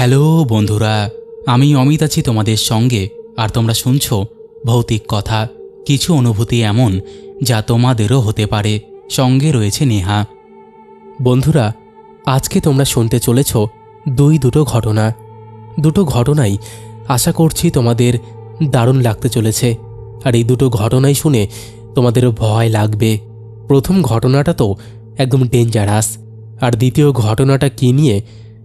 Hello বন্ধুরা, আমি অমিত আছি তোমাদের সঙ্গে, আর তোমরা শুনছো ভৌতিক কথা, কিছু অনুভূতি এমন যা তোমাদেরও হতে পারে। সঙ্গে রয়েছে নেহা। বন্ধুরা, আজকে তোমরা শুনতে চলেছ দুই দুটো ঘটনা। দুটো ঘটনাই আশা করছি তোমাদের দারুণ লাগতে চলেছে, আর এই দুটো ঘটনাই শুনে তোমাদেরও ভয় লাগবে। প্রথম ঘটনাটা তো একদম ডেঞ্জারাস আর দ্বিতীয় ঘটনাটা কী নিয়ে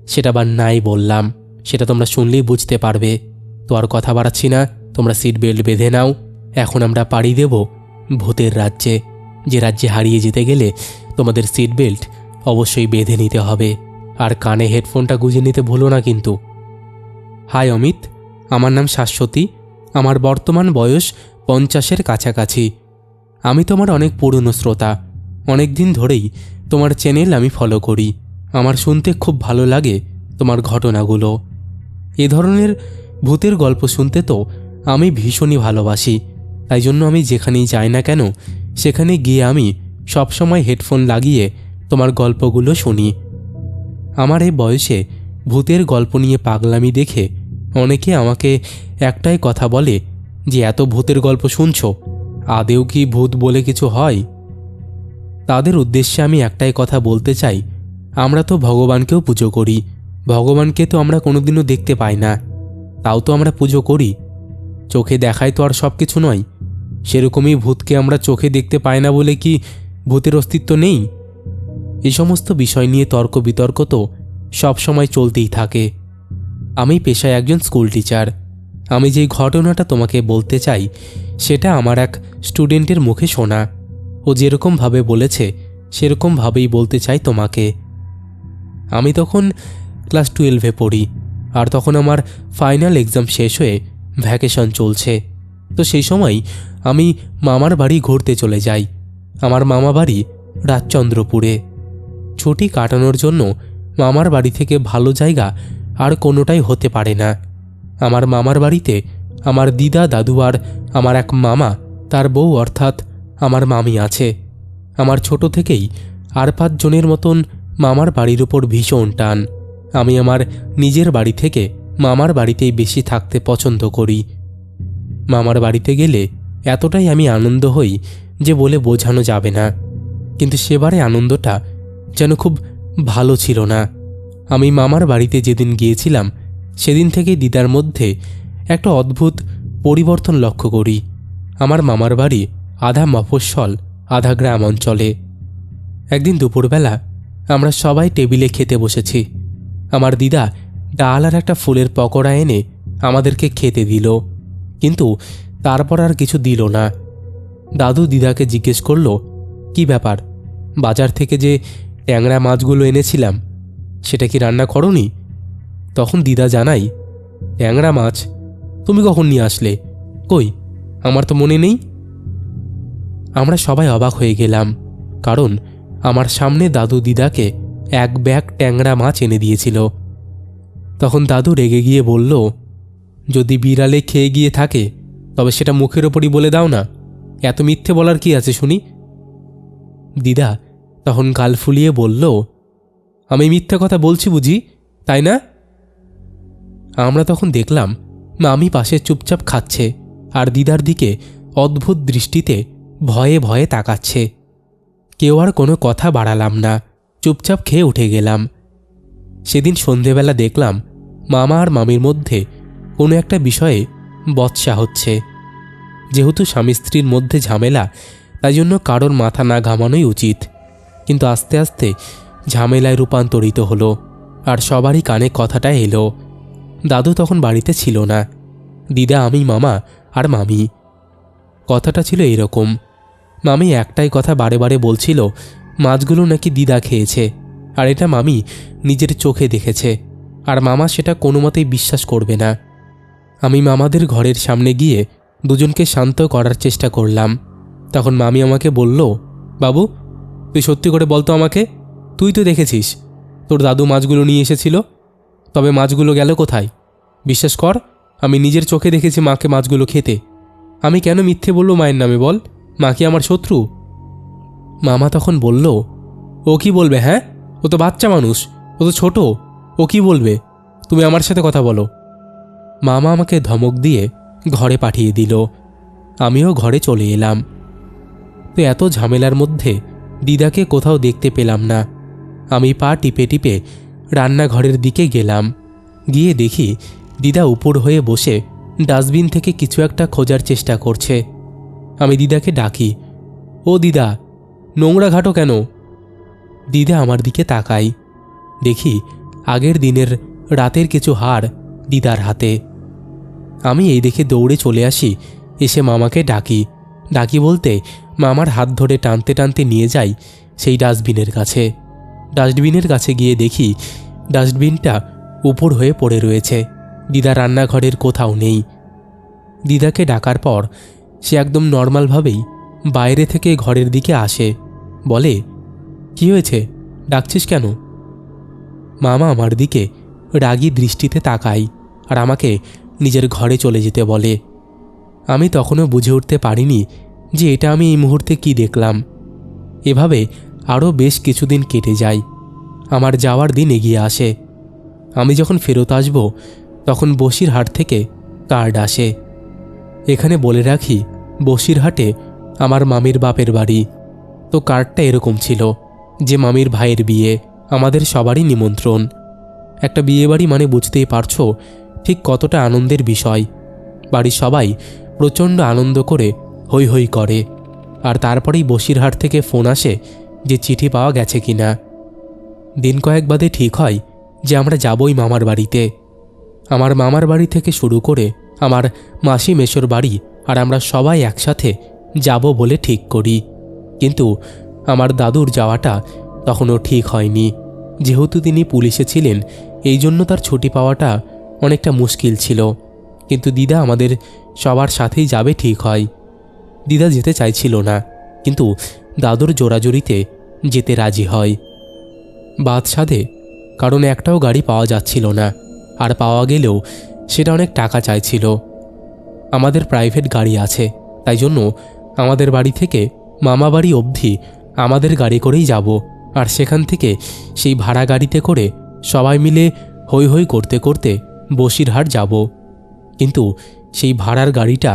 সেটা আবার নাই বললাম। সেটা তোমরা শুনলেই বুঝতে পারবে। তো আর কথা বাড়াচ্ছি না, তোমরা সিট বেল্ট বেঁধে নাও। এখন আমরা পাড়ি দেব ভূতের রাজ্যে। যে রাজ্যে হারিয়ে যেতে গেলে তোমাদের সিট বেল্ট অবশ্যই বেঁধে নিতে হবে। আর কানে হেডফোনটা গুঁজে নিতে ভুলো না কিন্তু। হাই অমিত, আমার নাম শাশ্বতী। আমার বর্তমান বয়স পঞ্চাশের কাছাকাছি। আমি তোমার অনেক পুরনো শ্রোতা। অনেক দিন ধরেই তোমার চ্যানেল আমি ফলো করি। আমার শুনতে খুব ভালো লাগে তোমার ঘটনাগুলো। এ ধরনের ভূতের গল্প শুনতে তো আমি ভীষণই ভালোবাসি, তাই জন্য আমি যেখানেই যাই না কেন, সেখানে গিয়ে আমি সবসময় হেডফোন লাগিয়ে তোমার গল্পগুলো শুনি। আমার এই বয়সে ভূতের গল্প নিয়ে পাগলামি দেখে অনেকে আমাকে একটাই কথা বলে, যে এত ভূতের গল্প শুনছো, আদেও কি ভূত বলে কিছু হয়? তাদের উদ্দেশ্যে আমি একটাই কথা বলতে চাই আমরা তো ভগবানকেও পুজো করি। ভগবানকে তো আমরা কোনোদিনও দেখতে পাই না। তাও তো আমরা পুজো করি। চোখে দেখায় তো আর সব কিছু নয়। সেরকমই ভূতকে আমরা চোখে দেখতে পাই না বলে কি ভূতের অস্তিত্ব নেই? এই সমস্ত বিষয় নিয়ে তর্ক বিতর্ক তো সবসময় চলতেই থাকে। আমি পেশায় একজন স্কুল টিচার। আমি যেই ঘটনাটা তোমাকে বলতে চাই, সেটা আমার এক স্টুডেন্টের মুখে শোনা। ও যেরকমভাবে বলেছে, সেরকমভাবেই বলতে চাই তোমাকে। আমি তখন ক্লাস টুয়েলভে পড়ি, আর তখন আমার ফাইনাল এক্সাম শেষ হয়ে ভ্যাকেশন চলছে। তো সেই সময় আমি মামার বাড়ি ঘুরতে চলে যাই। আমার মামা বাড়ি রাজচন্দ্রপুরে। ছুটি কাটানোর জন্য মামার বাড়ি থেকে ভালো জায়গা আর কোনোটাই হতে পারে না। আমার মামার বাড়িতে আমার দিদা, দাদু আর আমার এক মামা, তার বউ অর্থাৎ আমার মামি আছে। আমার ছোট থেকেই আর পাঁচজনের মতন মামার বাড়ির উপর ভীষণ টান। আমি আমার নিজের বাড়ি থেকে মামার বাড়িতেই বেশি থাকতে পছন্দ করি। মামার বাড়িতে গেলে এতটাই আমি আনন্দ হই যে বলে বোঝানো যাবে না। কিন্তু সেবারে আনন্দটা যেন খুব ভালো ছিল না। আমি মামার বাড়িতে যেদিন গিয়েছিলাম, সেদিন থেকে দিদার মধ্যে একটা অদ্ভুত পরিবর্তন লক্ষ্য করি। আমার মামার বাড়ি আধা মফস্বল, আধা গ্রাম অঞ্চলে। একদিন দুপুরবেলা আমরা সবাই টেবিলে খেতে বসেছি। আমার দিদা ডাল আর একটা ফুলের পকোড়া এনে আমাদেরকে খেতে দিল। কিন্তু তারপর আর কিছু দিল না। দাদু দিদাকে জিজ্ঞেস করল, কি ব্যাপার? বাজার থেকে যে ট্যাংরা মাছগুলো এনেছিলাম, সেটা কি রান্না করনি? তখন দিদা জানাই, ট্যাংরা মাছ? তুমি কখন নিয়ে আসলে? কই? আমার তো মনে নেই। আমরা সবাই অবাক হয়ে গেলাম, কারণ আমার সামনে দাদু দিদাকে এক ব্যাগ ট্যাংরা মাছ এনে দিয়েছিল। তখন দাদু রেগে গিয়ে বলল, যদি বিড়ালে খেয়ে গিয়ে থাকে, তবে সেটা মুখের ওপরই বলে দাও না। এত মিথ্যে বলার কি আছে শুনি? দিদা তখন গাল ফুলিয়ে বলল, আমি মিথ্যা কথা বলছি বুঝি, তাই না? আমরা তখন দেখলাম, মামি পাশে চুপচাপ খাচ্ছে আর দিদার দিকে অদ্ভুত দৃষ্টিতে ভয়ে ভয়ে তাকাচ্ছে। কেউ আর কোনো কথা বাড়ালাম না। চুপচাপ খেয়ে উঠে গেলাম। সেদিন সন্ধেবেলা দেখলাম মামা আর মামির মধ্যে কোনো একটা বিষয়ে বৎসা হচ্ছে। যেহেতু স্বামী স্ত্রীর মধ্যে ঝামেলা, তাই জন্য কারোর মাথা না ঘামানোই উচিত। কিন্তু আস্তে আস্তে ঝামেলায় রূপান্তরিত হলো আর সবারই কানে কথাটা এলো। দাদু তখন বাড়িতে ছিল না, দিদা আমি, মামা আর মামি। কথাটা ছিল এরকম। মামি একটাই কথা বারে বারে বলছিল, মাছগুলো নাকি দিদা খেয়েছে। আর এটা মামি নিজের চোখে দেখেছে। আর মামা সেটা কোনো মতেই বিশ্বাস করবে না। আমি মামাদের ঘরের সামনে গিয়ে দুজনকে শান্ত করার চেষ্টা করলাম। তখন মামি আমাকে বলল, বাবু, তুই সত্যি করে বলতো আমাকে? তুই তো দেখেছিস, তোর দাদু মাছগুলো নিয়ে এসেছিল। তবে মাছগুলো গেল কোথায়? বিশ্বাস কর, আমি নিজের চোখে দেখেছি মাকে মাছগুলো খেতে। আমি কেন মিথ্যে বলল মায়ের নামে বল? মা কি আমার শত্রু? মামা তখন বলল, ও কি বলবে হ্যাঁ? ও তো বাচ্চা মানুষ, ও তো ছোট, ও কি বলবে? তুমি আমার সাথে কথা বলো। মামা আমাকে ধমক দিয়ে ঘরে পাঠিয়ে দিল। আমিও ঘরে চলে এলাম। তো এত ঝামেলার মধ্যে দিদাকে কোথাও দেখতে পেলাম না। আমি পা টিপে টিপে রান্নাঘরের দিকে গেলাম। গিয়ে দেখি দিদা উপর হয়ে বসে ডাস্টবিন থেকে কিছু একটা খোঁজার চেষ্টা করছে। আমি দিদাকে ডাকি। ও দিদা, নোংরা ঘাটো কেন? দিদা আমার দিকে তাকাই দেখি, আগের দিনের রাতের কিছু হাড় দিদার হাতে। আমি এই দেখে দৌড়ে চলে আসি, এসে মামাকে ডাকি। ডাকি বলতে মামার হাত ধরে টানতে টানতে নিয়ে যাই সেই ডাস্টবিনের কাছে। ডাস্টবিনের কাছে গিয়ে দেখি, ডাস্টবিনটা উপর হয়ে পড়ে রয়েছে। দিদা রান্নাঘরের কোথাও নেই। দিদাকে ডাকার পর সে একদম নর্মালভাবেই বাইরে থেকে ঘরের দিকে আসে। বলে, কি হয়েছে? ডাকছিস কেন? মামা আমার দিকে রাগী দৃষ্টিতে তাকায় আর আমাকে নিজের ঘরে চলে যেতে বলে। আমি তখনও বুঝে উঠতে পারিনি যে এটা আমি এই মুহূর্তে কি দেখলাম। এভাবে আরও বেশ কিছুদিন কেটে যায়। আমার যাওয়ার দিন এগিয়ে আসে। আমি যখন ফেরত আসব, তখন বসিরহাট থেকে কার্ড আসে। এখানে বলে রাখি বসিরহাটে আমার মামির বাপের বাড়ি। তো কার্ডটা এরকম ছিল যে মামির ভাইয়ের বিয়ে আমাদের সবারই নিমন্ত্রণ। একটা বিয়ে বাড়ি মানে বুঝতেই পারছ ঠিক কতটা আনন্দের বিষয়। বাড়ির সবাই প্রচণ্ড আনন্দ করে হৈ হৈ করে। আর তারপরেই বসিরহাট থেকে ফোন আসে যে চিঠি পাওয়া গেছে কিনা। দিন কয়েক বাদে ঠিক হয় যে আমরা যাবই মামার বাড়িতে। আমার মামার বাড়ি থেকে শুরু করে আমার মাসি মেশোর বাড়ি আর আমরা সবাই একসাথে যাব বলে ঠিক করি। কিন্তু আমার দাদুর যাওয়াটা তখনও ঠিক হয়নি। যেহেতু তিনি পুলিশে ছিলেন, এই জন্য তার ছুটি পাওয়াটা অনেকটা মুশকিল ছিল। কিন্তু দিদা আমাদের সবার সাথেই যাবে ঠিক হয়। দিদা যেতে চাইছিল না, কিন্তু দাদুর জোরাজুরিতে যেতে রাজি হয়। বাদশাদে কারণ একটাও গাড়ি পাওয়া যাচ্ছিল না, আর পাওয়া গেলেও সেটা অনেক টাকা চাইছিল। আমাদের প্রাইভেট গাড়ি আছে। তাই জন্য আমাদের বাড়ি থেকে মামা বাড়ি অবধি আমাদের গাড়ি করেই যাব। আর সেখান থেকে সেই ভাড়া গাড়িতে করে সবাই মিলে হৈ হৈ করতে করতে বসিরহাট যাব। কিন্তু সেই ভাড়ার গাড়িটা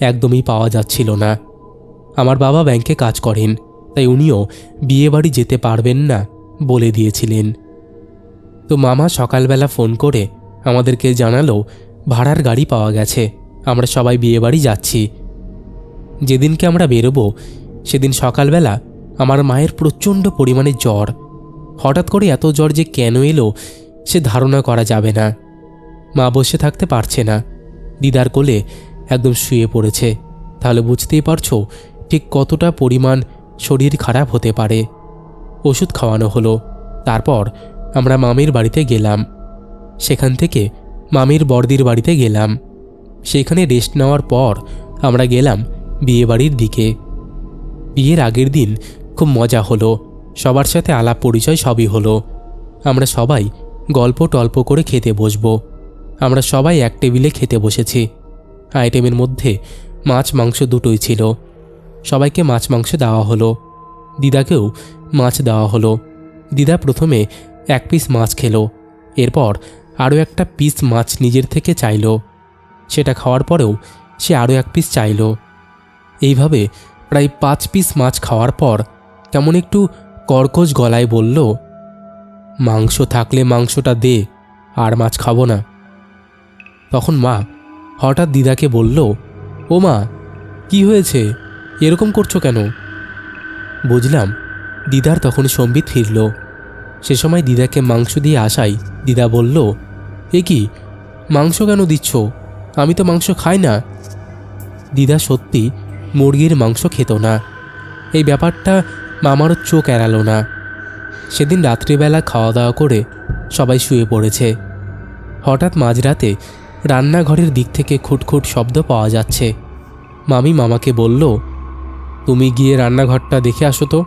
একদমই পাওয়া যাচ্ছিল না। আমার বাবা ব্যাংকে কাজ করেন, তাই উনিও বিয়ে বাড়ি যেতে পারবেন না বলে দিয়েছিলেন। তো মামা সকালবেলা ফোন করে আমাদেরকে জানালো ভাড়ার গাড়ি পাওয়া গেছে। আমরা সবাই বিয়ে বাড়ি যাচ্ছি। যেদিনকে আমরা বেরোবো, সেদিন সকালবেলা আমার মায়ের প্রচণ্ড পরিমাণে জ্বর। হঠাৎ করে এত জ্বর যে কেন এলো, সে ধারণা করা যাবে না। মা বসে থাকতে পারছে না। দিদার কোলে একদম শুয়ে পড়েছে। তাহলে বুঝতেই পারছ ঠিক কতটা পরিমাণ শরীর খারাপ হতে পারে। ওষুধ খাওয়ানো হলো। তারপর আমরা মামির বাড়িতে গেলাম। সেখান থেকে মামির বর্দির বাড়িতে গেলাম। সেখানে রেস্ট নেওয়ার পর আমরা গেলাম বিয়েবাড়ির দিকে। বিয়ের আগের দিন খুব মজা হলো, সবার সাথে আলাপ পরিচয় সবই হলো। আমরা সবাই গল্প টল্প করে খেতে বসবো। আমরা সবাই এক টেবিলে খেতে বসেছি। আইটেমের মধ্যে মাছ মাংস দুটোই ছিল। সবাইকে মাছ মাংস দেওয়া হলো। দিদাকেও মাছ দেওয়া হলো। দিদা প্রথমে এক পিস মাছ খেলো। এরপর আরও একটা পিস মাছ নিজের থেকে চাইলো। সেটা খাওয়ার পরেও সে আরও এক পিস চাইলো। এইভাবে প্রায় পাঁচ পিস মাছ খাওয়ার পর কেমন একটু কর্কশ গলায় বলল, মাংস থাকলে মাংসটা দে, আর মাছ খাব না। তখন মা হঠাৎ দিদাকে বলল, ও মা, কি হয়েছে? এরকম করছ কেন? বুঝলাম, দিদার তখন সম্বিত ফিরল। সে সময় দিদাকে মাংস দিয়ে আসাই দিদা বলল, এ কি, মাংস কেন দিচ্ছ? আমি তো মাংস খাই না। দিদা সত্যি মুরগির মাংস খেত না। এই ব্যাপারটা মামারও চোখ এড়ালো না। সেদিন রাত্রিবেলা খাওয়া দাওয়া করে সবাই শুয়ে পড়েছে। হঠাৎ মাঝরাতে রান্নাঘরের দিক থেকে খুটখুট শব্দ পাওয়া যাচ্ছে। মামি মামাকে বলল, তুমি গিয়ে রান্নাঘরটা দেখে আসো তো।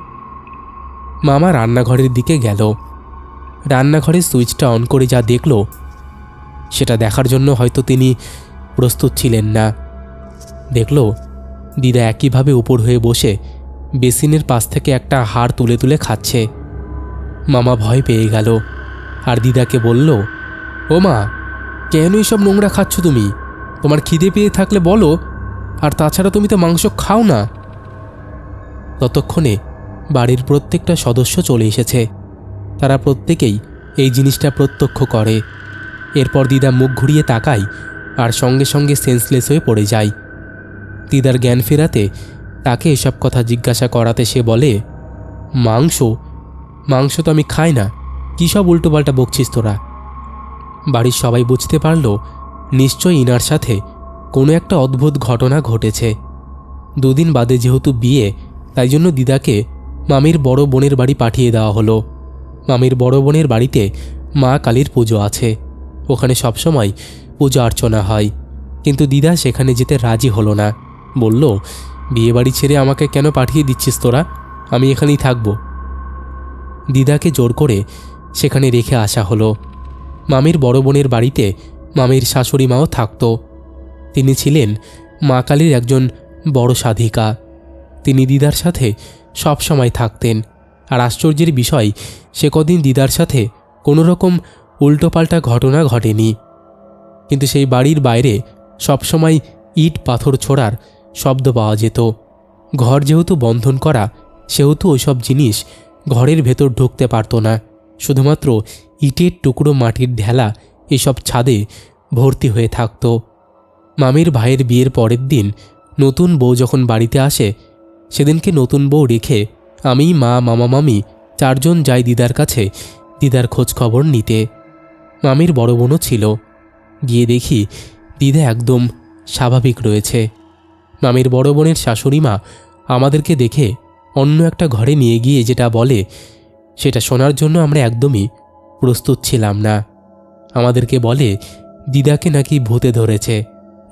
মামা রান্নাঘরের দিকে গেল। রান্নাঘরের সুইচটা অন করে যা দেখল, সেটা দেখার জন্য হয়তো তিনি প্রস্তুত ছিলেন না। দেখল, দিদা একইভাবে উপর হয়ে বসে বেসিনের পাশ থেকে একটা হাড় তুলে তুলে খাচ্ছে। মামা ভয় পেয়ে গেল, আর দিদাকে বলল, ও মা, কেন এইসব নোংরা খাচ্ছ তুমি? তোমার খিদে পেয়ে থাকলে বলো, আর তাছাড়া তুমি তো মাংস খাও না। ততক্ষণে বাড়ির প্রত্যেকটা সদস্য চলে এসেছে। তারা প্রত্যেকেই এই জিনিসটা প্রত্যক্ষ করে। এরপর দিদা মুখ ঘুরিয়ে তাকায় আর সঙ্গে সঙ্গে সেন্সলেস হয়ে পড়ে যায়। দিদার জ্ঞান ফেরাতে তাকে এসব কথা জিজ্ঞাসা করাতে সে বলে, মাংস? মাংস তো আমি খাই না। কী সব উল্টোপাল্টা বকছিস তোরা? বাড়ির সবাই বুঝতে পারল, নিশ্চয়ই ইনার সাথে কোনো একটা অদ্ভুত ঘটনা ঘটেছে। দুদিন বাদে যেহেতু বিয়ে, তাই জন্য দিদাকে মামির বড় বোনের বাড়ি পাঠিয়ে দেওয়া হলো। মামির বড় বোনের বাড়িতে মা কালীর পুজো আছে। ওখানে সবসময় পূজা অর্চনা হয়। কিন্তু দিদা সেখানে যেতে রাজি হলো না। বলল, বিয়েবাড়ি ছেড়ে আমাকে কেন পাঠিয়ে দিচ্ছিস তোরা? আমি এখানেই থাকব। দিদাকে জোর করে সেখানে রেখে আসা হলো। মামির বড় বোনের বাড়িতে মামির শাশুড়ি মাও থাকতো। তিনি ছিলেন মা কালীর একজন বড় সাধিকা। তিনি দিদার সাথে সব সময় থাকতেন। আর আশ্চর্যের বিষয়, সে কদিন দিদার সাথে কোনো রকম উল্টোপাল্টা ঘটনা ঘটেনি। কিন্তু সেই বাড়ির বাইরে সবসময় ইট পাথর ছোড়ার শব্দ পাওয়া যেত। ঘর যেহেতু বন্ধন করা, সেহেতু ওইসব জিনিস ঘরের ভেতর ঢুকতে পারতো না। শুধুমাত্র ইটের টুকরো মাটির ঢেলা এসব ছাদে ভর্তি হয়ে থাকতো। মামির ভাইয়ের বিয়ের পরের দিন নতুন বউ যখন বাড়িতে আসে, সেদিনকে নতুন বউ রেখে আমি, মা, মামা, মামি চারজন যাই দিদার কাছে দিদার খোঁজ খবর নিতে। মামির বড় বোনও ছিল। গিয়ে দেখি দিদা একদম স্বাভাবিক রয়েছে। মামির বড় বোনের শাশুড়ি মা আমাদেরকে দেখে অন্য একটা ঘরে নিয়ে গিয়ে যেটা বলে সেটা শোনার জন্য আমরা একদমই প্রস্তুত ছিলাম না। আমাদেরকে বলে, দিদাকে নাকি ভূতে ধরেছে।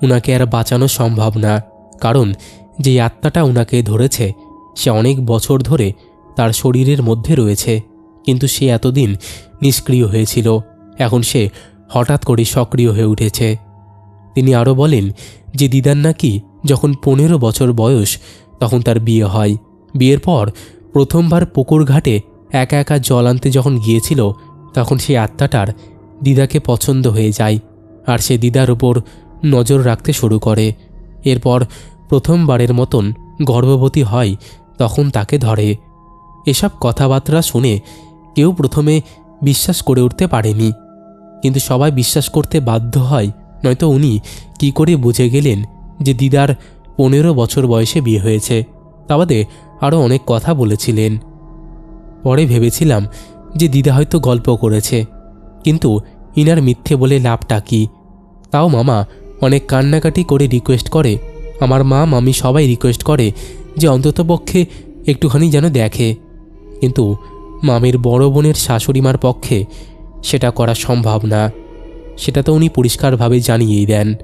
উনাকে আর বাঁচানো সম্ভব না। কারণ যে আত্মাটা উনাকে ধরেছে, সে অনেক বছর ধরে তার শরীরের মধ্যে রয়েছে। কিন্তু সে এতদিন নিষ্ক্রিয় হয়েছিল। এখন সে হঠাৎ করে সক্রিয় হয়ে উঠেছে। তিনি আরও বলেন যে দিদার নাকি যখন পনেরো বছর বয়স, তখন তার বিয়ে হয়। বিয়ের পর প্রথমবার পুকুর ঘাটে একা একা জল আনতে যখন গিয়েছিল, তখন সেই আত্মাটার দিদাকে পছন্দ হয়ে যায় আর সে দিদার ওপর নজর রাখতে শুরু করে। এরপর প্রথমবারের মতন গর্ভবতী হয়, তখন তাকে ধরে। এসব কথাবার্তা শুনে কেউ প্রথমে বিশ্বাস করে উঠতে পারেনি। কিন্তু সবাই বিশ্বাস করতে বাধ্য হয়, নয়তো উনি কি করে বুঝে গেলেন যে দিদার পনেরো বছর বয়সে বিয়ে হয়েছে। তা বাদে আরও অনেক কথা বলেছিলেন। পরে ভেবেছিলাম যে দিদা হয়তো গল্প করেছে, কিন্তু ইনার মিথ্যে বলে লাভটা কি? তাও মামা অনেক কান্নাকাটি করে রিকোয়েস্ট করে। আমার মা মামি সবাই রিকোয়েস্ট করে যে অন্ততপক্ষে একটুখানি যেন দেখে। কিন্তু মামির বড় বোনের শাশুড়ি মার পক্ষে সেটা করা সম্ভব না। সেটা তো উনি পরিষ্কারভাবে জানিয়েই দেন।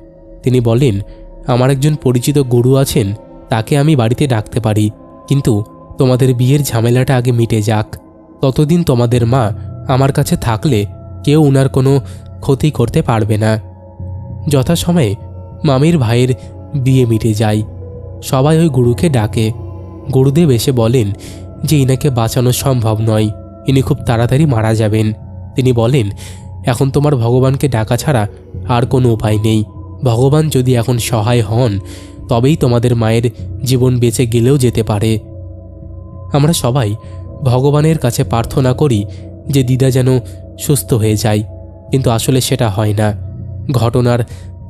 তিনি বলেন, আমার একজন পরিচিত গুরু আছেন, তাকে আমি বাড়িতে ডাকতে পারি, কিন্তু তোমাদের বিয়ের ঝামেলাটা আগে মিটে যাক। ততদিন তোমাদের মা আমার কাছে থাকলে কেউ উনার কোনো ক্ষতি করতে পারবে না। যথাসময়ে মামির ভাইয়ের বিয়ে মিটে যায়। সবাই ওই গুরুকে ডাকে। গুরুদেব এসে বলেন যে, ইনাকে বাঁচানো সম্ভব নয়। ইনি খুব তাড়াতাড়ি মারা যাবেন। তিনি বলেন, এখন তোমার ভগবানকে ডাকা ছাড়া আর কোনো উপায় নেই। ভগবান যদি এখন সহায় হন, তবেই তোমাদের মায়ের জীবন বেঁচে গেলেও যেতে পারে। আমরা সবাই ভগবানের কাছে প্রার্থনা করি যে দিদা যেন সুস্থ হয়ে যায়, কিন্তু আসলে সেটা হয় না। ঘটনার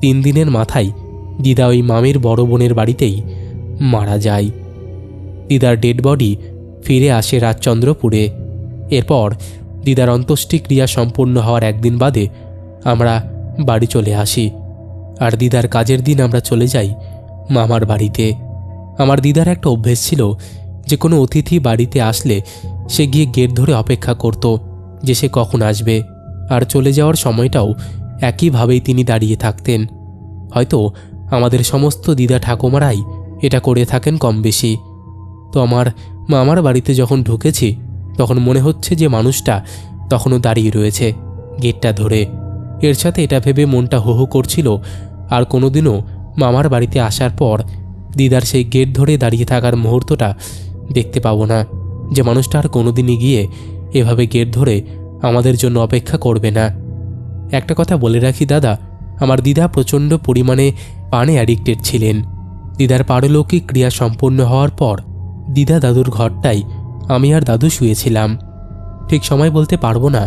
তিন দিনের মাথায় দিদা ওই মামির বড় বোনের বাড়িতেই মারা যায়। দিদার ডেড বডি ফিরে আসে রাজচন্দ্রপুরে। এরপর দিদার অন্ত্যেষ্টিক্রিয়া সম্পূর্ণ হওয়ার একদিন বাদে আমরা বাড়ি চলে আসি। আর দিদার কাজের দিন আমরা চলে যাই মামার বাড়িতে। আমার দিদার একটা অভ্যেস ছিল যে কোনো অতিথি বাড়িতে আসলে সে গিয়ে গেট ধরে অপেক্ষা করত যে সে কখন আসবে। আর চলে যাওয়ার সময়টাও একইভাবেই তিনি দাঁড়িয়ে থাকতেন। হয়তো আমাদের সমস্ত দিদা ঠাকুমারাই এটা করে থাকেন কম বেশি তো আমার মামার বাড়িতে যখন ঢুকেছি তখন মনে হচ্ছে যে মানুষটা তখনও দাঁড়িয়ে রয়েছে, গেটটা ধরে। এর সাথে এটা ভেবে মনটা হো করছিল, আর কোনোদিনও মামার বাড়িতে আসার পর দিদার সেই গেট ধরে দাঁড়িয়ে থাকার মুহূর্তটা দেখতে পাবো না, যে মানুষটা আর কোনোদিনই গিয়ে এভাবে গেট ধরে আমাদের জন্য অপেক্ষা করবে না। একটা কথা বলে রাখি দাদা, আমার দিদা প্রচণ্ড পরিমাণে পানে অ্যাডিক্টেড ছিলেন। দিদার পারলৌকিক ক্রিয়া সম্পন্ন হওয়ার পর দিদা দাদুর ঘরটাই আমি আর দাদু শুয়েছিলাম। ঠিক সময় বলতে পারব না,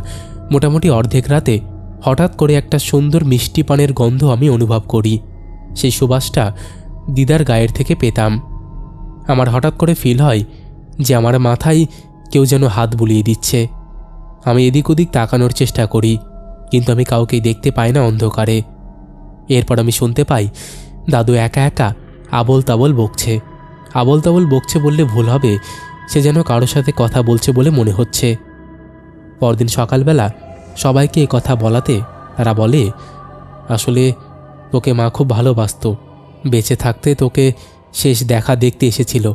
মোটামুটি অর্ধেক রাতে হঠাৎ করে একটা সুন্দর মিষ্টি পানের গন্ধ আমি অনুভব করি। সেই সুবাসটা দিদার গায়ের থেকে পেতাম। আমার হঠাৎ করে ফিল হয় যে আমার মাথায় কেউ যেন হাত বুলিয়ে দিচ্ছে। আমি এদিক ওদিক তাকানোর চেষ্টা করি, কিন্তু আমি কাউকেই দেখতে পাই না অন্ধকারে। এরপর আমি শুনতে পাই দাদু একা একা আবল তাবল বকছে। আবল তাবল বকছে বললে ভুল হবে সে যেন কারোর সাথে কথা বলছে বলে মনে হচ্ছে। পরদিন সকালবেলা সবাইকে এ কথা বলাতে তারা বলে, আসলে তোকে মা খুব ভালোবাসতো। বেঁচে থাকতে তোকে শেষ দেখা দেখতে এসেছিল।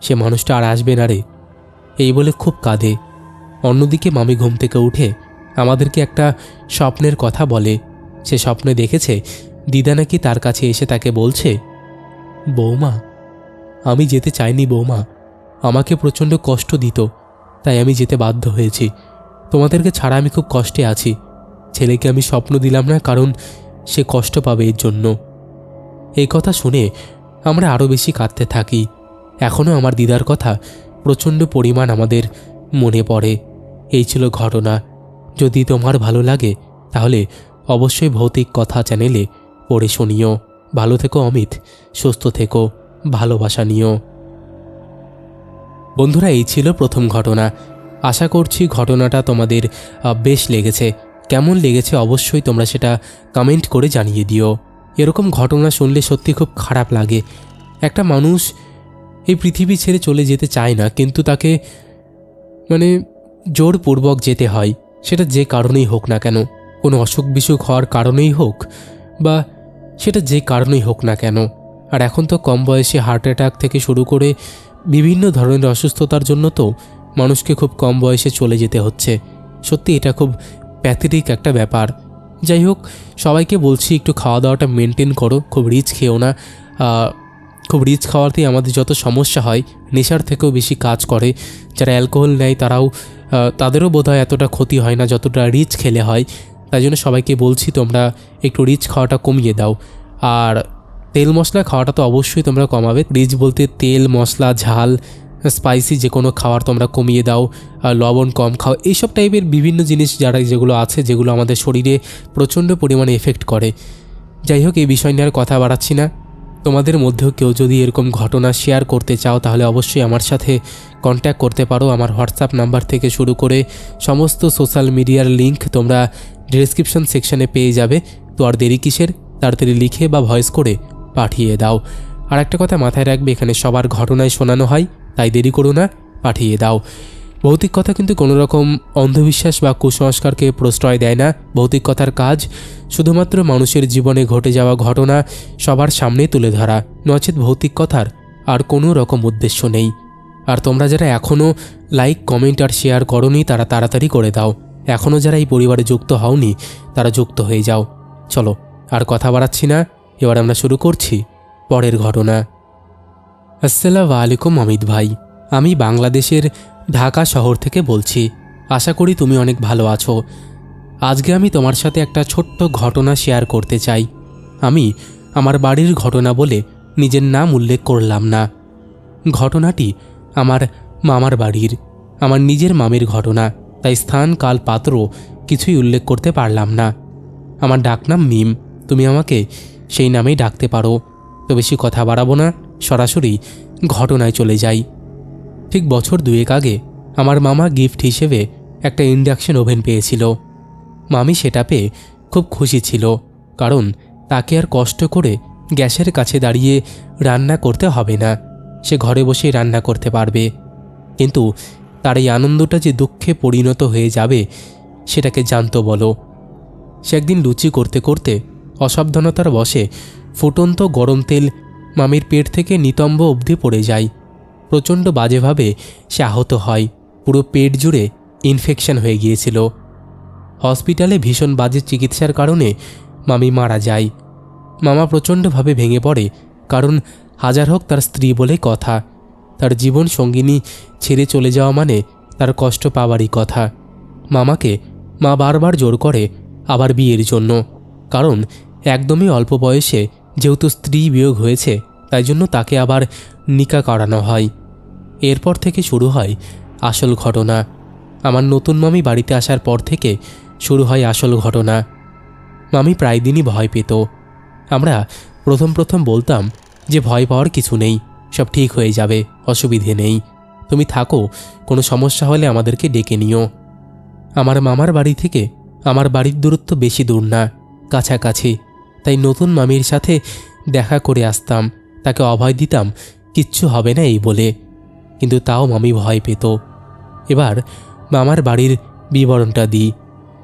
সে মানুষটা আর আসবে না রে। এই বলে খুব কাঁদে। অন্যদিকে মামি ঘুম থেকে উঠে আমাদেরকে একটা স্বপ্নের কথা বলে। সে স্বপ্নে দেখেছে দিদা নাকি তার কাছে এসে তাকে বলছে, বৌমা, আমি যেতে চাইনি বৌমা। আমাকে প্রচণ্ড কষ্ট দিত, তাই আমি যেতে বাধ্য হয়েছি। তোমাদেরকে ছাড়া আমি খুব কষ্টে আছি। ছেলেকে আমি স্বপ্ন দিলাম না, কারণ সে কষ্ট পাবে এর জন্য। এই কথা শুনে আমরা আরও বেশি কাঁদতে থাকি। এখনও আমার দিদার কথা প্রচণ্ড পরিমাণ আমাদের মনে পড়ে। এই ছিল ঘটনা। যদি তোমার ভালো লাগে, তাহলে অবশ্যই ভৌতিক কথা চ্যানেলে পড়ে শুনিও। ভালো থেকো অমিত, সুস্থ থেকো, ভালোবাসা নিও। বন্ধুরা, এই ছিল প্রথম ঘটনা। আশা করছি ঘটনাটা তোমাদের বেশ লেগেছে। কেমন লেগেছে অবশ্যই তোমরা সেটা কমেন্ট করে জানিয়ে দিও। এরকম ঘটনা শুনলে সত্যি খুব খারাপ লাগে। একটা মানুষ এই পৃথিবী ছেড়ে চলে যেতে চায় না, কিন্তু তাকে মানে জোরপূর্বক যেতে হয়। সেটা যে কারণেই হোক না কেন। কোনো অসুখ বিসুখ হওয়ার কারণেই হোক বা সেটা যে কারণেই হোক না কেন। আর এখন তো কম বয়সে হার্ট অ্যাটাক থেকে শুরু করে বিভিন্ন ধরনের অসুস্থতার জন্য তো মানুষকে খুব কম বয়সে চলে যেতে হচ্ছে। সত্যি এটা খুব প্যাথেটিক একটা ব্যাপার। যাই হোক, সবাইকে বলছি একটু খাওয়া দাওয়াটা মেনটেন করো, খুব রিচ খেও না। খুব রিচ খাওয়াতেই আমাদের যত সমস্যা হয়, নেশার থেকেও বেশি কাজ করে। যারা অ্যালকোহল নেয় তারাও তাদেরও বোধহয় এতটা ক্ষতি হয় না যতটা রিচ খেলে হয়। তাই জন্য সবাইকে বলছি তোমরা একটু রিচ খাওয়াটা কমিয়ে দাও। আর তেল মশলা খাওয়াটা তো অবশ্যই তোমরা কমাবে। রিচ বলতে তেল, মশলা, ঝাল স্পাইসি যে কোনো খাবার তোমরা কমিয়ে দাও লবণ কম খাও। এইসব টাইপের বিভিন্ন জিনিস যারা যেগুলো আছে, যেগুলো আমাদের শরীরে প্রচণ্ড পরিমাণে এফেক্ট করে। যাই হোক, এই বিষয় নিয়ে আর কথা বাড়াচ্ছি না। তোমাদের মধ্যেও কেউ যদি এরকম ঘটনা শেয়ার করতে চাও, তাহলে অবশ্যই আমার সাথে কন্ট্যাক্ট করতে পারো। আমার হোয়াটসঅ্যাপ নাম্বার থেকে শুরু করে সমস্ত সোশ্যাল মিডিয়ার লিংক তোমরা ডিসক্রিপশন সেকশনে পেয়ে যাবে। তো আর দেরি কিসের? তাড়াতাড়ি লিখে বা ভয়েস করে পাঠিয়ে দাও। আর একটা কথা মাথায় রাখবে, এখানে সবার ঘটনায় শোনানো হয়, তাই দেরি করো না, পাঠিয়ে দাও। ভৌতিক কথা কিন্তু কোনো রকম অন্ধবিশ্বাস বা কুসংস্কারকে প্রশ্রয় দেয় না। ভৌতিক কথার কাজ শুধুমাত্র মানুষের জীবনে ঘটে যাওয়া ঘটনা সবার সামনে তুলে ধরা, নচেত ভৌতিক কথার আর কোনো রকম উদ্দেশ্য নেই। আর তোমরা যারা এখনও লাইক, কমেন্ট আর শেয়ার করনি, তারা তাড়াতাড়ি করে দাও। এখনও যারা এই পরিবারে যুক্ত হওনি, তারা যুক্ত হয়ে যাও। চলো, আর কথা বাড়াচ্ছি না। এবার আমরা শুরু করছি পরের ঘটনা। আসসালাম আলাইকুম অমিত ভাই। আমি বাংলাদেশের ঢাকা শহর থেকে বলছি। আশা করি তুমি অনেক ভালো আছো। আজকে আমি তোমার সাথে একটা ছোট্ট ঘটনা শেয়ার করতে চাই। আমি আমার বাড়ির ঘটনা বলে নিজের নাম উল্লেখ করলাম না। ঘটনাটি আমার মামার বাড়ির, আমার নিজের মামির ঘটনা, তাই স্থান, কাল, পাত্র কিছুই উল্লেখ করতে পারলাম না। আমার ডাকনাম মিম। তুমি আমাকে সেই নামেই ডাকতে পারো। তো বেশি কথা বাড়াবো না, সরাসরি ঘটনায় চলে যাই। ঠিক বছর দুয়েক আগে আমার মামা গিফট হিসেবে একটা ইন্ডাকশন ওভেন পেয়েছিল। মামি সেটা পেয়ে খুব খুশি ছিল, কারণ তাকে আর কষ্ট করে গ্যাসের কাছে দাঁড়িয়ে রান্না করতে হবে না, সে ঘরে বসেই রান্না করতে পারবে। কিন্তু তার এই আনন্দটা যে দুঃখে পরিণত হয়ে যাবে, সেটাকে জানতো বলো। সে একদিন লুচি করতে করতে অসাবধানতার বসে ফুটন্ত গরম তেল মামির পেট থেকে নিতম্ব অবধি পড়ে যায়। প্রচণ্ড বাজেভাবে সে আহত হয়। পুরো পেট জুড়ে ইনফেকশন হয়ে গিয়েছিল। হসপিটালে ভীষণ বাজে চিকিৎসার কারণে মামি মারা যায়। মামা প্রচণ্ডভাবে ভেঙে পড়ে, কারণ হাজার হোক তার স্ত্রী বলে কথা। তার জীবন সঙ্গিনী ছেড়ে চলে যাওয়া মানে তার কষ্ট পাওয়ারই কথা। মামাকে মা বারবার জোর করে আবার বিয়ের জন্য, কারণ একদমই অল্প বয়সে যেহেতু স্ত্রী বিয়োগ হয়েছে, তাই জন্য তাকে আবার নিকা করানো হয়। এরপর থেকে শুরু হয় আসল ঘটনা। আমার নতুন মামি বাড়িতে আসার পর থেকে শুরু হয় আসল ঘটনা। মামি প্রায় দিনই ভয় পেত। আমরা প্রথম প্রথম বলতাম যে ভয় পাওয়ার কিছু নেই, সব ঠিক হয়ে যাবে, অসুবিধে নেই। তুমি থাকো, কোনো সমস্যা হলে আমাদেরকে ডেকে নিও। আমার মামার বাড়ি থেকে আমার বাড়ির দূরত্ব বেশি দূর না, কাছাকাছি। তাই নতুন মামির সাথে দেখা করে আসতাম। তাকে অভয় দিতাম, কিচ্ছু হবে না এই বলে। কিন্তু তাও মামি ভয় পেত। এবার মামার বাড়ির বিবরণটা দিই।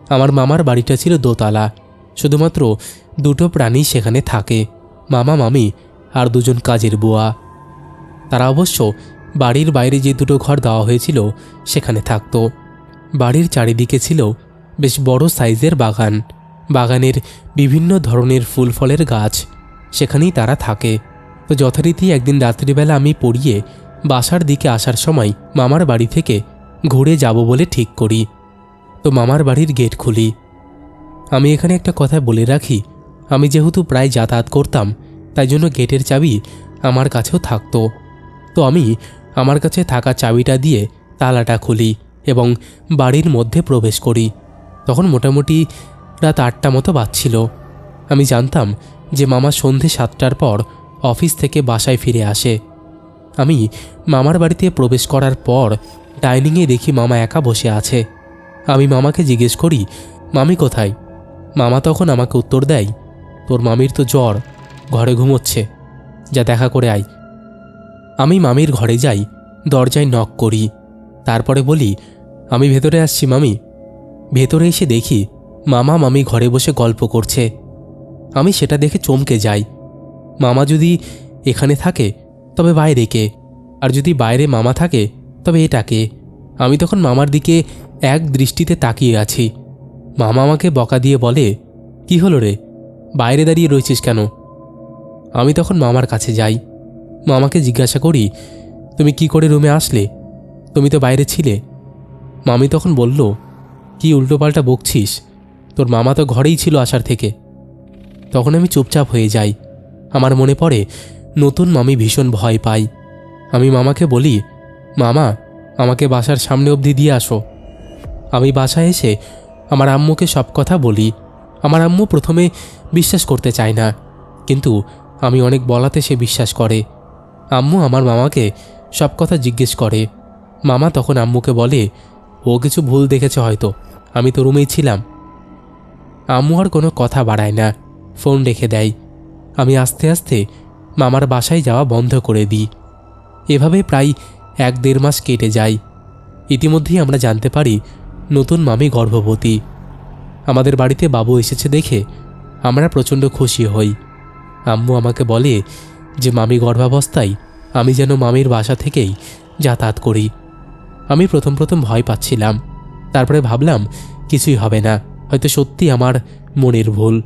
আমার মামার বাড়িটা ছিল দোতলা। শুধুমাত্র দুটো প্রাণী সেখানে থাকে, মামা, মামি আর দুজন কাজের বুয়া। তারা অবশ্য বাড়ির বাইরে যে দুটো ঘর দেওয়া হয়েছিল, সেখানে থাকতো। বাড়ির চারিদিকে ছিল বেশ বড় সাইজের বাগান। বাগানের বিভিন্ন ধরনের ফুল ফলের গাছ। সেখানেই তারা থাকে। তো যথারীতি একদিন রাত্রিবেলা আমি পড়িয়ে বাসার দিকে আসার সময় মামার বাড়ি থেকে ঘুরে যাব বলে ঠিক করি। তো মামার বাড়ির গেট খুলি। আমি এখানে একটা কথা বলে রাখি, আমি যেহেতু প্রায় যাতায়াত করতাম, তাই জন্য গেটের চাবি আমার কাছেও থাকতো। তো আমি আমার কাছে থাকা চাবিটা দিয়ে তালাটা খুলি এবং বাড়ির মধ্যে প্রবেশ করি। তখন মোটামুটি রাত আটটা মতো বাজছিল। আমি জানতাম যে মামা সন্ধে সাতটার পর অফিস থেকে বাসায় ফিরে আসে। আমি মামার বাড়িতে প্রবেশ করার পর ডাইনিংয়ে দেখি মামা একা বসে আছে। আমি মামাকে জিজ্ঞেস করি, মামি কোথায়? মামা তখন আমাকে উত্তর দেয়, তোর মামির তো জ্বর, ঘরে ঘুমোচ্ছে। যা দেখা করে আয়। আমি মামির ঘরে যাই, দরজায় নক করি, তারপরে বলি, আমি ভেতরে আসছি মামি। ভেতরে এসে দেখি মামা মামি ঘরে বসে গল্প করছে। আমি সেটা দেখে চমকে যাই। মামা যদি এখানে থাকে, তবে বাইরে কে? আর যদি বাইরে মামা থাকে, তবে এটাকে আমি তখন মামার দিকে এক দৃষ্টিতে তাকিয়ে আছি। মামা আমাকে বকা দিয়ে বলে, কি হলো রে? বাইরে দাঁড়িয়ে রয়েছিস কেন? আমি তখন মামার কাছে যাই। মামাকে জিজ্ঞাসা করি, তুমি কি করে রুমে আসলে? তুমি তো বাইরে ছিলে? মামি তখন বলল, কি উল্টোপাল্টা বকছিস? তোর মামা তো ঘরেই ছিল আসার থেকে। তখন আমি চুপচাপ হয়ে যাই। আমার মনে পড়ে, নতুন মামি ভীষণ ভয় পাই। আমি মামাকে বলি, মামা, আমাকে বাসার সামনে অবধি দিয়ে আসো। আমি বাসায় এসে আমার আম্মুকে সব কথা বলি। আমার আম্মু প্রথমে বিশ্বাস করতে চায় না, কিন্তু আমি অনেক বলাতে সে বিশ্বাস করে। আম্মু আমার মামাকে সব কথা জিজ্ঞেস করে। মামা তখন আম্মুকে বলে, ও কিছু ভুল দেখেছে হয়তো, আমি তো রুমেই ছিলাম। আম্মু আর কোনো কথা বাড়ায় না। ফোন রেখে দেয়। আমি আস্তে আস্তে মামার বাসায় যাওয়া বন্ধ করে দিই। এভাবে প্রায় এক দেড় মাস কেটে যায়। ইতিমধ্যেই আমরা জানতে পারি নতুন মামি গর্ভবতী। আমাদের বাড়িতে বাবু এসেছে দেখে আমরা প্রচণ্ড খুশি হই। আম্মু আমাকে বলে যে, মামি গর্ভাবস্থায় আমি যেন মামির বাসা থেকেই যাতায়াত করি। আমি প্রথম প্রথম ভয় পাচ্ছিলাম। তারপরে ভাবলাম, কিছুই হবে না। হয়তো সত্যি আমার মনের ভুল।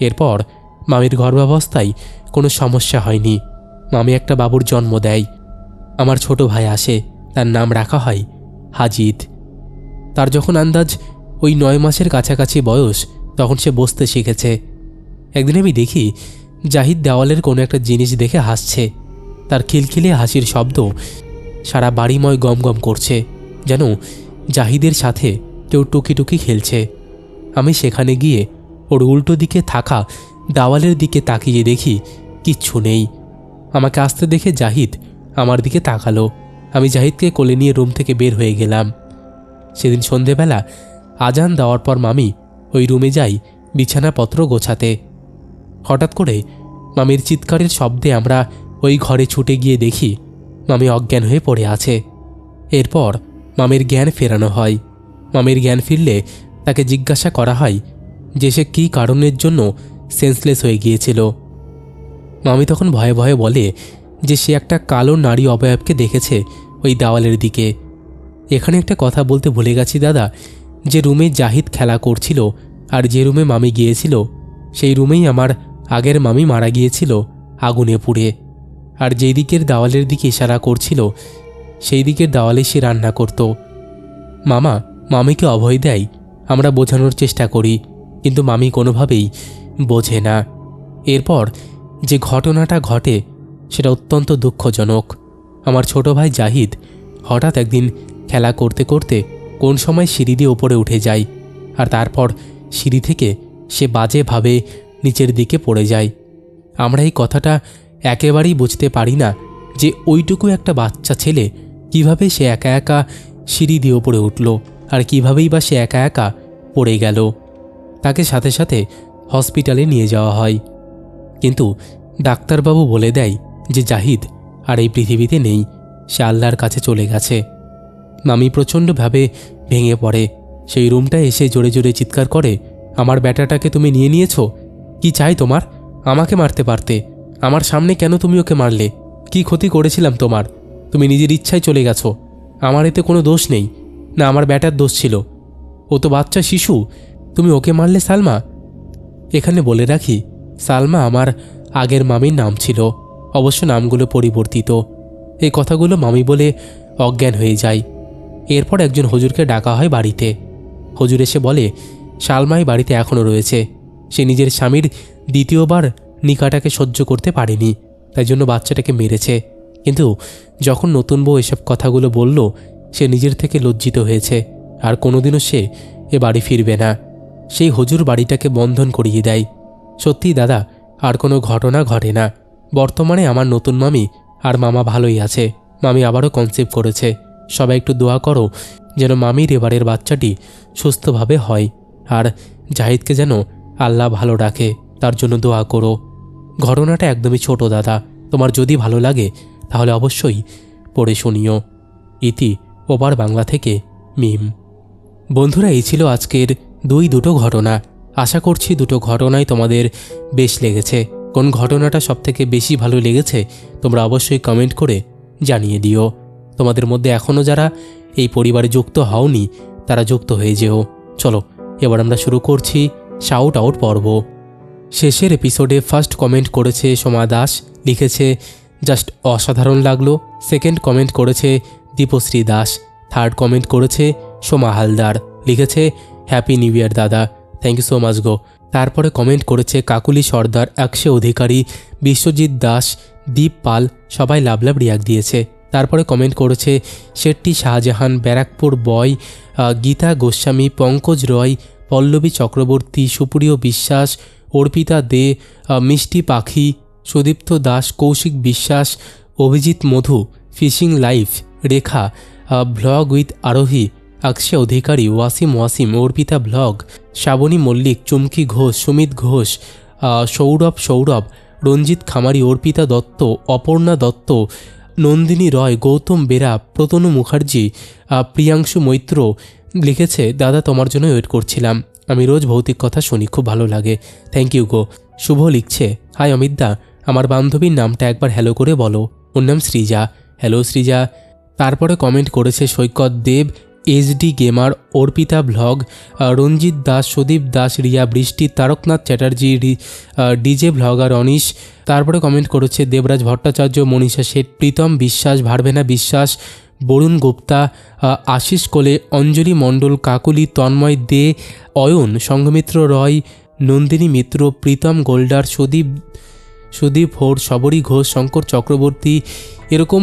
এরপর মামির গর্ভাবস্থায় কোনো সমস্যা হয়নি। মামি একটা বাবুর জন্ম দেয়। আমার ছোট ভাই আসে, তার নাম রাখা হয় হাজিদ তার যখন আন্দাজ ওই নয় মাসের কাছাকাছি বয়স, তখন সে বসতে শিখেছে। একদিন আমি দেখি জাহিদ দেওয়ালের কোনো একটা জিনিস দেখে হাসছে। তার খিলখিলে হাসির শব্দ সারা বাড়িময় গম গম করছে, যেন জাহিদের সাথে কেউ টুকি টুকি খেলছে। আমি সেখানে গিয়ে ওর উল্টো দিকে থাকা দাওয়ালের দিকে তাকিয়ে দেখি কিচ্ছু নেই। আমাকে আসতে দেখে জাহিদ আমার দিকে তাকালো। আমি জাহিদকে কোলে নিয়ে রুম থেকে বের হয়ে গেলাম। সেদিন সন্ধেবেলা আজান দেওয়ার পর মামি ওই রুমে যাই বিছানাপত্র গোছাতে। হঠাৎ করে মামির চিৎকারের শব্দে আমরা ওই ঘরে ছুটে গিয়ে দেখি মামি অজ্ঞান হয়ে পড়ে আছে। এরপর মামির জ্ঞান ফেরানো হয়। মামির জ্ঞান ফিরলে তাকে জিজ্ঞাসা করা হয় যে সে কী কারণের জন্য সেন্সলেস হয়ে গিয়েছিল। মামি তখন ভয়ে ভয়ে বলে যে সে একটা কালো নারী অবয়বকে দেখেছে ওই দেওয়ালের দিকে। এখানে একটা কথা বলতে ভুলে গেছি দাদা, যে রুমে জাহিদ খেলা করছিল আর যে রুমে মামি গিয়েছিল, সেই রুমেই আমার আগের মামি মারা গিয়েছিল আগুনে পুড়ে। আর যেই দিকের দেওয়ালের দিকে ইশারা করছিল, সেই দিকের দেওয়ালে সে রান্না করত। মামা, মামিকে অভয় দেয় আমরা বোঝানোর চেষ্টা করি, কিন্তু মামি কোনোভাবেই বোঝে না। এরপর যে ঘটনাটা ঘটে, সেটা অত্যন্ত দুঃখজনক। আমার ছোট ভাই জাহিদ হঠাৎ একদিন খেলা করতে করতে কোন সময় সিঁড়ি দিয়ে ওপরে উঠে যায়, আর তারপর সিঁড়ি থেকে সে বাজেভাবে নিচের দিকে পড়ে যায়। আমরা এই কথাটা একেবারেই বুঝতে পারি না যে ওইটুকু একটা বাচ্চা ছেলে কীভাবে সে একা একা সিঁড়ি দিয়ে ওপরে উঠল। আর কিভাবেই বা সে একা একা পড়ে গেল। তাকে সাথে সাথে হসপিটালে নিয়ে যাওয়া হয়। কিন্তু ডাক্তারবাবু বলে দেয় যে জাহিদ আর এই পৃথিবীতে নেই, সে আল্লাহর কাছে চলে গেছে। মামি প্রচণ্ডভাবে ভেঙে পড়ে। সেই রুমটায় এসে জোরে জোরে চিৎকার করে, আমার ব্যাটাটাকে তুমি নিয়ে নিয়েছো? কি চাই তোমার? আমাকে মারতে পারতে? আমার সামনে কেন তুমি ওকে মারলে? কি ক্ষতি করেছিলাম তোমার? তুমি নিজের ইচ্ছায় চলে গেছো। আমার এতে কোনো দোষ নেই। না, আমার ব্যাটার দোষ ছিল। ও তো বাচ্চা শিশু, তুমি ওকে মারলে সালমা? এখানে বলে রাখি, সালমা আমার আগের মামির নাম ছিল, অবশ্য নামগুলো পরিবর্তিত। এই কথাগুলো মামি বলে অজ্ঞান হয়ে যায়। এরপর একজন হজুরকে ডাকা হয় বাড়িতে। হজুর এসে বলে সালমাই বাড়িতে এখনও রয়েছে। সে নিজের স্বামীর দ্বিতীয়বার নিকাটাকে সহ্য করতে পারেনি, তাই জন্য বাচ্চাটাকে মেরেছে। কিন্তু যখন নতুন বউ এসব কথাগুলো বলল সে নিজের থেকে লজ্জিত হয়েছে, আর কোনোদিনও সে এ বাড়ি ফিরবে না। সেই হজুর বাড়িটাকে বন্ধন করিয়ে দেয়। সত্যি দাদা, আর কোনো ঘটনা ঘটে না। বর্তমানে আমার নতুন মামি আর মামা ভালোই আছে। মামি আবারও কনসেপ্ট করেছে, সবাই একটু দোয়া করো যেন মামির এবারের বাচ্চাটি সুস্থভাবে হয়, আর জাহিদকে যেন আল্লাহ ভালো রাখে, তার জন্য দোয়া করো। ঘটনাটা একদমই ছোট দাদা, তোমার যদি ভালো লাগে তাহলে অবশ্যই পড়ে শুনিও। ইতি ওপার বাংলা থেকে মিম। বন্ধুরা, এই ছিল আজকের দুই দুটো ঘটনা। আশা করছি দুটো ঘটনাই তোমাদের বেশ লেগেছে। কোন ঘটনাটা সবথেকে বেশি ভালো লেগেছে, তোমরা অবশ্যই কমেন্ট করে জানিয়ে দিও। তোমাদের মধ্যে এখনও যারা এই পরিবারে যুক্ত হওনি, তারা যুক্ত হয়ে যেও। চলো, এবার আমরা শুরু করছি শাউট আউট পর্ব। শেষের এপিসোডে ফার্স্ট কমেন্ট করেছে সোমা দাস, লিখেছে জাস্ট অসাধারণ লাগল। সেকেন্ড কমেন্ট করেছে দীপশ্রী দাস থার্ড কমেন্ট করেছে, সোমা হালদার লিখেছে হ্যাপি নিউ ইয়ার দাদা। থ্যাংক ইউ সো মাচ গো। তারপরে কমেন্ট করেছে, কাকুলি সর্দার, একশে অধিকারী, বিশ্বজিৎ দাস, দীপ পাল, সবাই লাভ লাভ রিয়াক দিয়েছে। তারপরে কমেন্ট করেছে, শেট্টি শাহজাহান, ব্যারাকপুর বয় গীতা গোস্বামী, পঙ্কজ রয়, পল্লবী চক্রবর্তী, সুপ্রিয় বিশ্বাস, অর্পিতা দে মিষ্টি পাখি, Sudipta Das, Kaushik Biswas, Abhijit Madhu, fishing life. Rekha vlog with Arohi আকশে Adhikari, Wasim Wasim, Arpita vlog Shrabani Mallick, Chumki Ghosh, Sumit Ghosh Sourav Sourav, Ranjit Khamari, Arpita Dutta, Aparna Dutta, Nandini রয়, গৌতম বেরা, প্রতনু মুখার্জি প্রিয়াংশু মৈত্র লিখেছে, দাদা, তোমার জন্য ওয়েট করছিলাম। আমি রোজ ভৌতিক কথা শুনি, খুব ভালো লাগে। Thank you go. শুভ লিখছে হাই অমিতদা, আমার বান্ধবীর নামটা একবার হ্যালো করে বলো। ওর নাম সৃজা হ্যালো সৃজা তারপরে কমেন্ট করেছে Saikat Dev HD gamer Arpita vlog Ranjit Das, Sudip Das, Riya Brishti, Taraknath Chatterjee DJ vlogger Anish, তারপরে কমেন্ট করেছে দেবরাজ ভট্টাচার্য, মনীষা শেঠ, প্রীতম বিশ্বাস ভারবেনা বিশ্বাস, বরুণ গুপ্তা আশিস কোলে, অঞ্জলি মণ্ডল, কাকুলি তন্ময় দে, অয়ন সংঘমিত্র রয়, নন্দিনী মিত্র, প্রীতম গোল্ডার, সুদীপ সুদীপ হোর শবরী ঘোষ, শঙ্কর চক্রবর্তী, এরকম